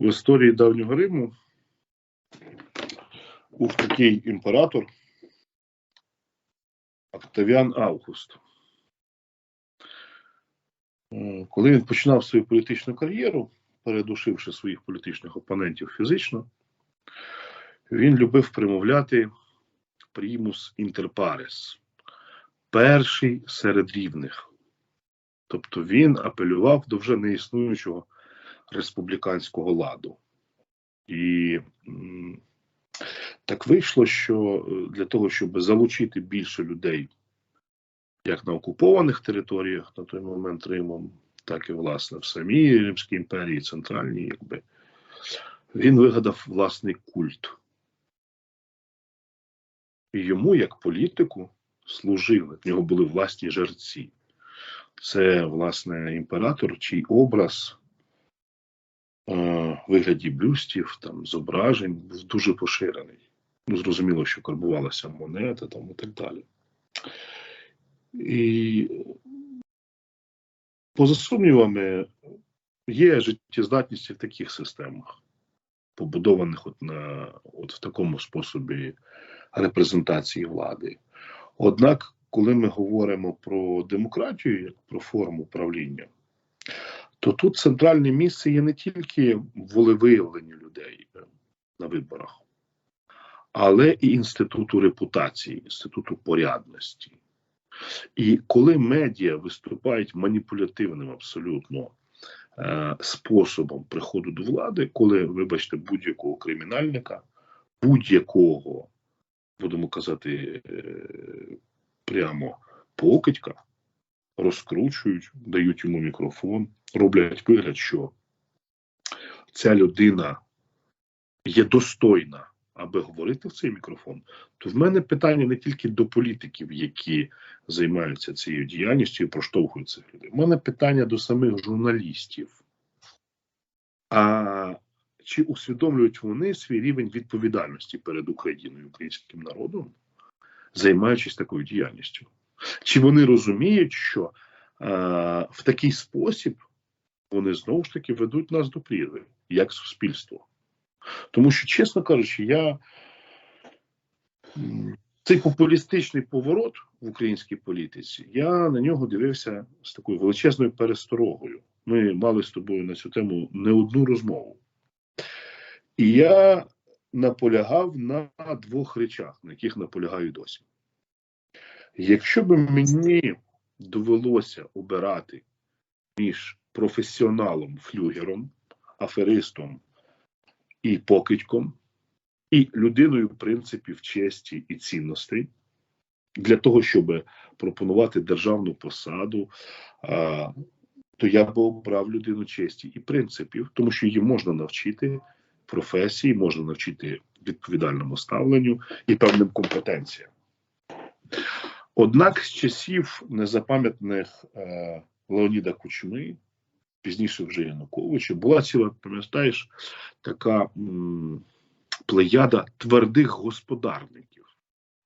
В історії давнього Риму був такий імператор Октавіан Август. Е, Коли він починав свою політичну кар'єру, передушивши своїх політичних опонентів фізично, він любив примовляти примус інтерпарес, перший серед рівних. Тобто він апелював до вже неіснуючого республіканського ладу. І так вийшло, що е, для того, щоб залучити більше людей як на окупованих територіях на той момент Римом, так і власне в самій Римській імперії, центральній, якби він вигадав власний культ. І йому, як політику, служили. В нього були власні жерці. Це, власне, імператор, чий образ вигляді бюстів, там, зображень був дуже поширений. Ну, зрозуміло, що карбувалася монета там, і так далі. І поза сумнівами, є життєздатність в таких системах, побудованих от на от в такому способі репрезентації влади. Однак, коли ми говоримо про демократію як про форму правління, то тут центральне місце є не тільки волевиявлення людей е, на виборах, але і інституту репутації, інституту порядності. І коли медіа виступають маніпулятивним абсолютно е, способом приходу до влади, коли, вибачте, будь-якого кримінальника, будь-якого, будемо казати, е, прямо покидька, розкручують, дають йому мікрофон, роблять вигляд, що ця людина є достойна, аби говорити в цей мікрофон, то в мене питання не тільки до політиків, які займаються цією діяльністю і проштовхують цих людей. У мене питання до самих журналістів. А чи усвідомлюють вони свій рівень відповідальності перед Україною, українським народом, займаючись такою діяльністю? Чи вони розуміють, що е, в такий спосіб вони знову ж таки ведуть нас до прірви, як суспільство? Тому що, чесно кажучи, я цей популістичний поворот в українській політиці, я на нього дивився з такою величезною пересторогою. Ми мали з тобою на цю тему не одну розмову. І я наполягав на двох речах, на яких наполягаю досі. Якщо б мені довелося обирати між професіоналом, флюгером, аферистом і покидьком, і людиною принципів честі і цінностей, для того, щоб пропонувати державну посаду, то я б обрав людину честі і принципів, тому що її можна навчити професії, можна навчити відповідальному ставленню і певним компетенціям. Однак з часів незапам'ятних е, Леоніда Кучми, пізніше вже Януковича, була ціла, пам'ятаєш, така м, плеяда твердих господарників,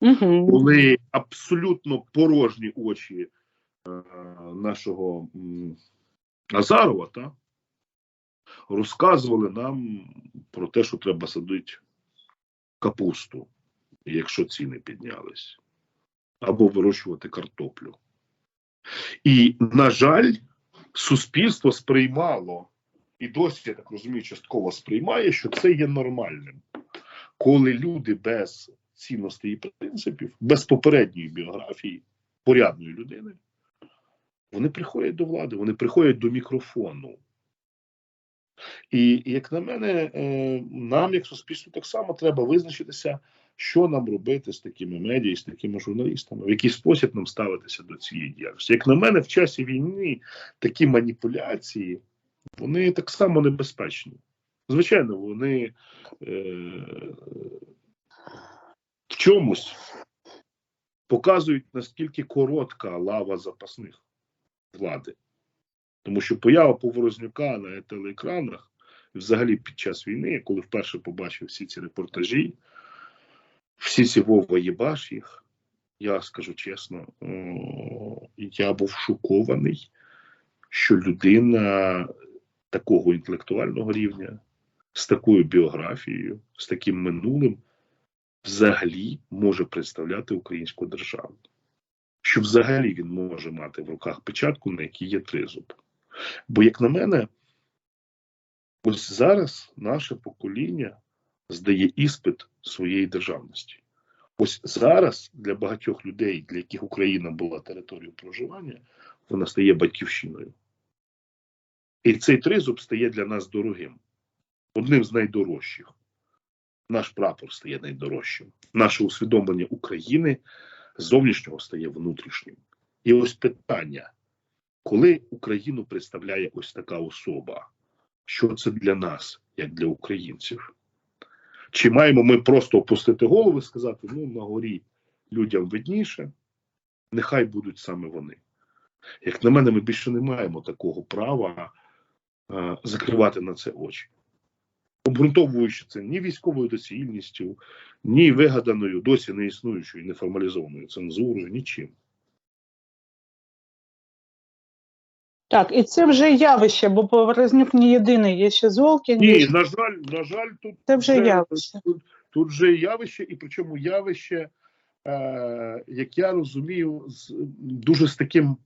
Угу. коли абсолютно порожні очі е, нашого м, Азарова та, розказували нам про те, що треба садити капусту, якщо ціни піднялись, або вирощувати картоплю. І, на жаль, суспільство сприймало, і досі, я так розумію, частково сприймає, що це є нормальним, коли люди без цінностей і принципів, без попередньої біографії, порядної людини, вони приходять до влади, вони приходять до мікрофону. І як на мене, е, нам, як суспільству, так само треба визначитися, що нам робити з такими медіа і з такими журналістами, в який спосіб нам ставитися до цієї діяльності. Як на мене, в часі війни такі маніпуляції вони так само небезпечні. Звичайно, вони е, в чомусь показують, наскільки коротка лава запасних влади. Тому що поява Поворознюка на телеекранах, взагалі під час війни, коли вперше побачив всі ці репортажі, всі ці Вова їх, я скажу чесно, я був шокований, що людина такого інтелектуального рівня, з такою біографією, з таким минулим, взагалі може представляти українську державу. Що взагалі він може мати в руках печатку, на якій є тризуб. Бо, як на мене, ось зараз наше покоління здає іспит своєї державності. Ось зараз для багатьох людей, для яких Україна була територією проживання, вона стає батьківщиною. І цей тризуб стає для нас дорогим, одним з найдорожчих. Наш прапор стає найдорожчим. Наше усвідомлення України зовнішнього стає внутрішнім. І ось питання: коли Україну представляє ось така особа, що це для нас, як для українців? Чи маємо ми просто опустити голову і сказати: ну, на горі людям видніше, нехай будуть саме вони. Як на мене, ми більше не маємо такого права е, закривати на це очі, обґрунтовуючи це ні військовою доцільністю, ні вигаданою, досі не існуючою, неформалізованою цензурою, нічим. Так, і це вже явище, бо Поворознюк не єдиний, є ще Золкін. Ні, є- на жаль, на жаль, тут Це вже явище. Тут, тут вже явище, і причому явище, е, як я розумію, з дуже з таким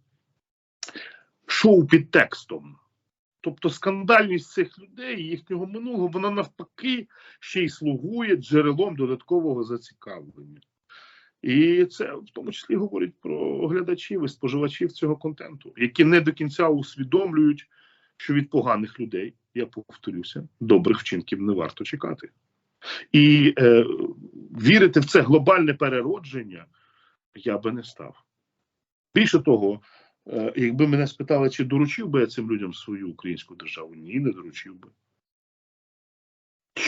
шоу підтекстом. Тобто скандальність цих людей, їхнього минулого, вона навпаки ще й слугує джерелом додаткового зацікавлення. І це в тому числі говорить про глядачів і споживачів цього контенту, які не до кінця усвідомлюють, що від поганих людей, я повторюся, добрих вчинків не варто чекати. І е, вірити в це глобальне переродження я би не став. Більше того, е, якби мене спитали, чи доручив би я цим людям свою українську державу, ні, не доручив би.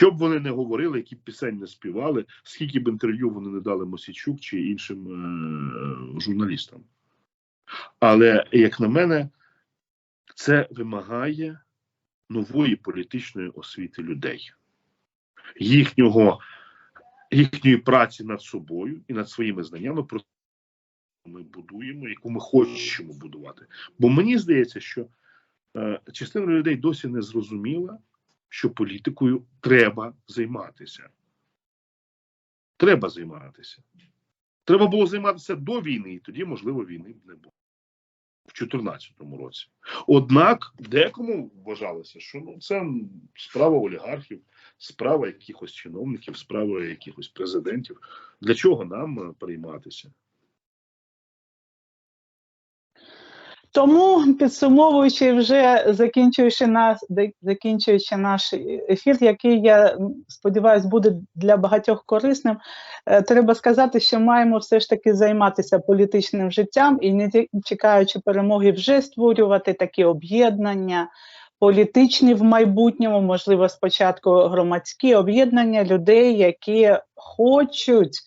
Що б вони не говорили, які б пісень не співали, скільки б інтерв'ю вони не дали Мосічук чи іншим е- журналістам. Але, як на мене, це вимагає нової політичної освіти людей, їхнього, їхньої праці над собою і над своїми знаннями, про ми будуємо, яку ми хочемо будувати. Бо мені здається, що е, частина людей досі не зрозуміла, що політикою треба займатися. Треба займатися. Треба було займатися до війни, і тоді, можливо, війни б не було. В 2014 році. Однак декому вважалося, що ну, це справа олігархів, справа якихось чиновників, справа якихось президентів. Для чого нам е, Тому підсумовуючи, вже закінчуючи нас, закінчуючи наш ефір, який я сподіваюся буде для багатьох корисним, е, треба сказати, що маємо все ж таки займатися політичним життям і не чекаючи перемоги, вже створювати такі об'єднання. Політичні в майбутньому, можливо, спочатку громадські об'єднання людей, які хочуть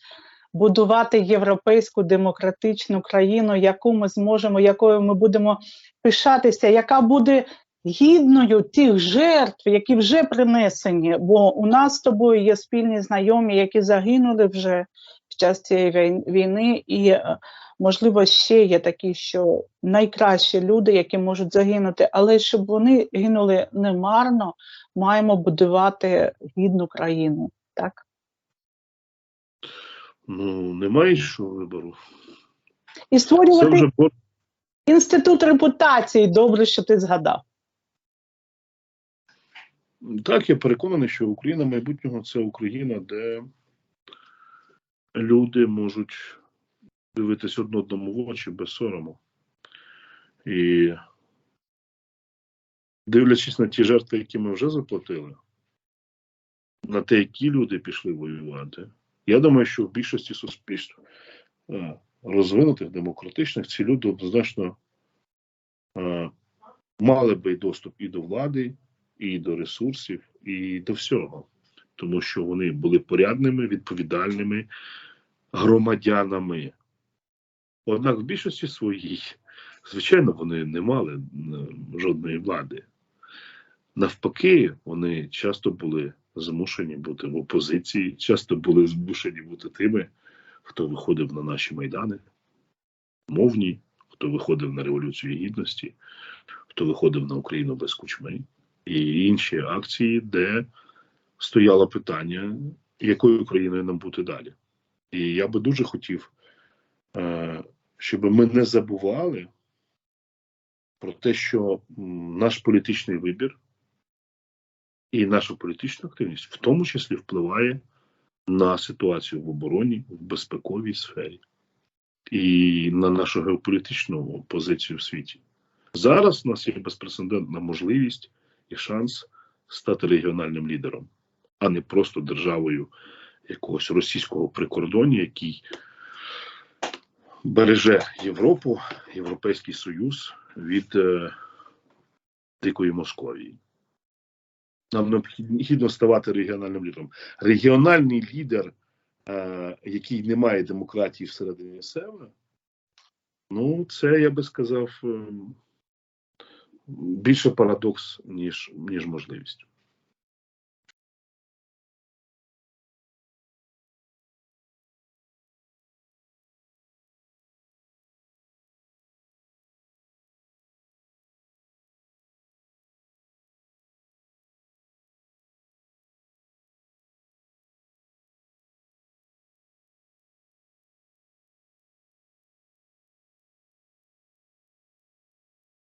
будувати європейську демократичну країну, яку ми зможемо, якою ми будемо пишатися, яка буде гідною тих жертв, які вже принесені. Бо у нас з тобою є спільні знайомі, які загинули вже в час цієї війни, і е, можливо ще є такі, що найкращі люди, які можуть загинути, але щоб вони гинули немарно, маємо будувати гідну країну. Так. Ну, немає іншого вибору. І створювати вже Інститут репутації, добре, що ти згадав. так, я переконаний, що Україна майбутнього це Україна, де люди можуть дивитись одне одному в очі без сорому. І дивлячись на ті жертви, які ми вже заплатили, на те, які люди пішли воювати, я думаю, що в більшості суспільств е, розвинутих, демократичних, ці люди однозначно е, мали би доступ і до влади, і до ресурсів, і до всього, тому що вони були порядними, відповідальними громадянами. Однак в більшості своїй, звичайно, вони не мали е, жодної влади. Навпаки, вони часто були змушені бути в опозиції, часто були змушені бути тими, хто виходив на наші майдани, мовні, хто виходив на Революцію Гідності, хто виходив на Україну без кучми. І інші акції, де стояло питання, якою країною нам бути далі. І я би дуже хотів, е, щоб ми не забували про те, що наш політичний вибір і наша політична активність в тому числі впливає на ситуацію в обороні, в безпековій сфері і на нашу геополітичну позицію в світі. Зараз у нас є безпрецедентна можливість і шанс стати регіональним лідером, а не просто державою якогось російського прикордоння, який береже Європу, Європейський Союз від е, дикої Московії. Нам необхідно ставати регіональним лідером. Регіональний лідер, е, який не має демократії всередині себе, ну, це я би сказав. е, більше парадокс, ніж, ніж можливість.